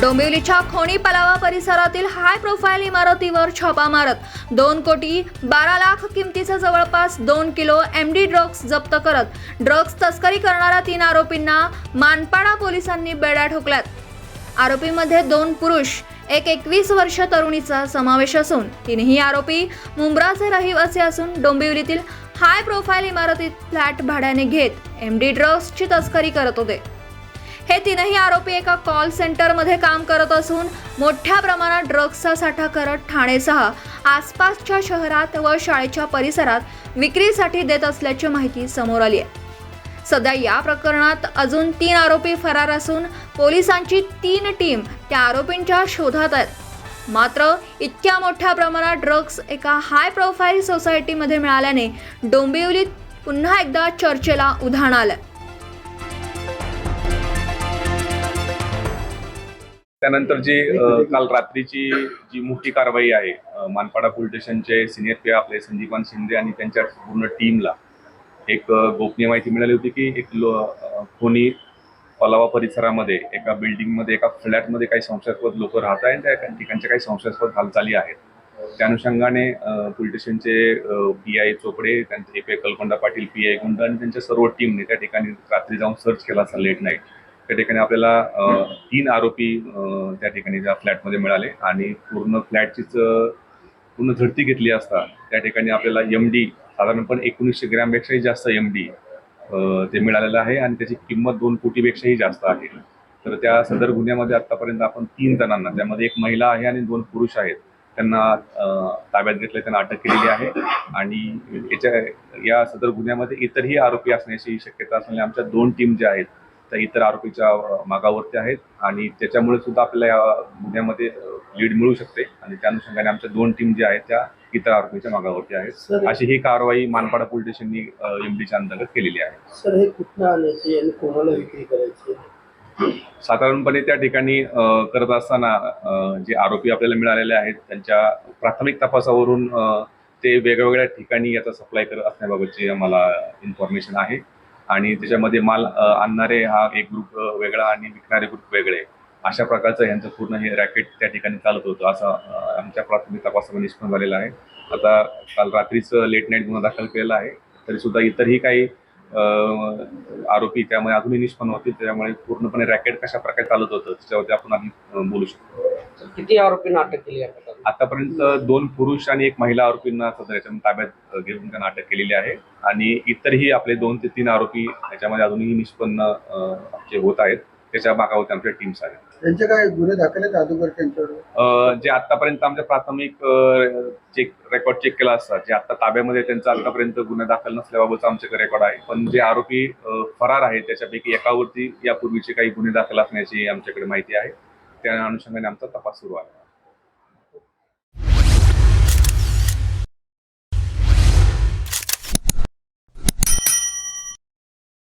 डोंबिवलीच्या खोणी पलावा परिसरातील high profile इमारतीवर छापा मारत दोन कोटी बारा लाख किमतीचं जवळपास दोन किलो एम डी ड्रग्ज जप्त करत ड्रग्ज तस्करी करणाऱ्या तीन आरोपींना मानपाडा पोलिसांनी बेड्या ठोकल्यात. आरोपीमध्ये दोन पुरुष एक एकवीस वर्ष तरुणीचा समावेश असून तिन्ही आरोपी मुंब्राचे रहिवासी असून डोंबिवलीतील हाय प्रोफाईल इमारतीत फ्लॅट भाड्याने घेत एम डी ड्रग्जची तस्करी करत होते. हे तीनही आरोपी एका कॉल सेंटरमध्ये काम करत असून मोठ्या प्रमाणात ड्रग्सचा साठा करत ठाणेसह आसपासच्या शहरात व शाळेच्या परिसरात विक्रीसाठी देत असल्याची माहिती समोर आली आहे. सध्या या प्रकरणात अजून तीन आरोपी फरार असून पोलिसांची तीन टीम त्या आरोपींच्या शोधात आहेत. मात्र इतक्या मोठ्या प्रमाणात ड्रग्स एका हाय प्रोफाईल सोसायटीमध्ये मिळाल्याने डोंबिवलीत पुन्हा एकदा चर्चेला उधाण आलं त्यानंतर जी काल रात्रीची जी मोठी कारवाई आहे मानपाडा पोलीस स्टेशनचे सिनियर पी आपले संदीपान शिंदे आणि त्यांच्या पूर्ण टीमला एक गोपनीय माहिती मिळाली होती की एक लो कोणी पलावा परिसरामध्ये एका बिल्डिंगमध्ये एका फ्लॅटमध्ये काही संशयास्पद लोक राहत आहेत त्या ठिकाणच्या काही संशयास्पद हालचाली आहेत. त्या अनुषंगाने पोलीस स्टेशनचे पी आय चोपडे त्यांचे A P Kalkonda Patil P I Gund आणि त्यांच्या सर्व टीमने त्या ठिकाणी रात्री जाऊन सर्च केला असा लेट नाईट. त्या ठिकाणी आपल्याला तीन आरोपी त्या ठिकाणी त्या फ्लॅटमध्ये मिळाले आणि पूर्ण फ्लॅटचीच पूर्ण झडती घेतली असता त्या ठिकाणी आपल्याला एम डी साधारणपणे एकोणीसशे ग्रॅमपेक्षाही जास्त एम डी ते मिळालेलं आहे आणि त्याची किंमत दोन कोटीपेक्षाही जास्त आहे. तर त्या सदर गुन्ह्यामध्ये आतापर्यंत आपण तीन जणांना त्यामध्ये एक महिला आहे आणि दोन पुरुष आहेत त्यांना ताब्यात घेतलं त्यांना अटक केलेली आहे आणि याच्या या सदर गुन्ह्यामध्ये इतरही आरोपी असण्याची शक्यता असल्याने आमच्या दोन टीम ज्या आहेत त्या इतर आरोपीच्या मागावरती आहेत आणि त्याच्यामुळे सुद्धा आपल्याला या गुन्ह्यामध्ये लीड मिळू शकते आणि त्या अनुषंगाने आमच्या दोन टीम ज्या आहेत त्या इतर आरोपीच्या मागावरती आहेत. अशी ही कारवाई मानपाडा पोलीस स्टेशननी एमडीच्या अंतर्गत केलेली आहे. सर हे आणि कोणाला विक्री करायची? साधारणपणे त्या ठिकाणी करत असताना जे आरोपी आपल्याला मिळालेले आहेत त्यांच्या प्राथमिक तपासावरून ते वेगवेगळ्या ठिकाणी याचा सप्लाय करत असण्याबाबतची आम्हाला इन्फॉर्मेशन आहे. आणि त्याच्यामध्ये माल आणणारे हा एक ग्रुप वेगळा आणि विकणारे ग्रुप वेगळे. अशा प्रकारचं यांचं पूर्ण हे रॅकेट त्या ठिकाणी चालत होतं. असं आमच्या प्राथमिक तपासामध्ये निष्पन्न झालेलं आहे. आता काल रात्रीच लेट नाईट गुन्हा दाखल केलेला आहे. तरी सुद्धा इतरही काही आरोपी त्यामुळे अजूनही निष्पन्न होतील. त्यामुळे पूर्णपणे रॅकेट कशा प्रकारे चालत होतं त्याच्यावरती आपण आधी बोलू शकतो. किती आरोपींना अटक केली? आतापर्यंत दोन पुरुष आणि एक महिला आरोपींना सदर याच्यामध्ये ताब्यात घेऊन त्यांना अटक केलेली आहे. आणि इतरही आपले दोन ते तीन आरोपी याच्यामध्ये अजूनही निष्पन्न आमचे होत आहेत त्याच्या मागावरती आमच्या टीम्स आहेत. त्यांचे काय गुन्हे दाखल आहेत अगोदर त्यांच्यावर? जे आतापर्यंत आमच्या प्राथमिक चेक रेकॉर्ड चेक केला असता जे आता ताब्यामध्ये त्यांचा आतापर्यंत गुन्हे दाखल नसल्याबाबतचा आमच्याकडे रेकॉर्ड आहे. पण जे आरोपी फरार आहेत त्याच्यापैकी एकावरती यापूर्वीचे काही गुन्हे दाखल असण्याची आमच्याकडे माहिती आहे. त्या अनुषंगाने आमचा तपास सुरू आहे.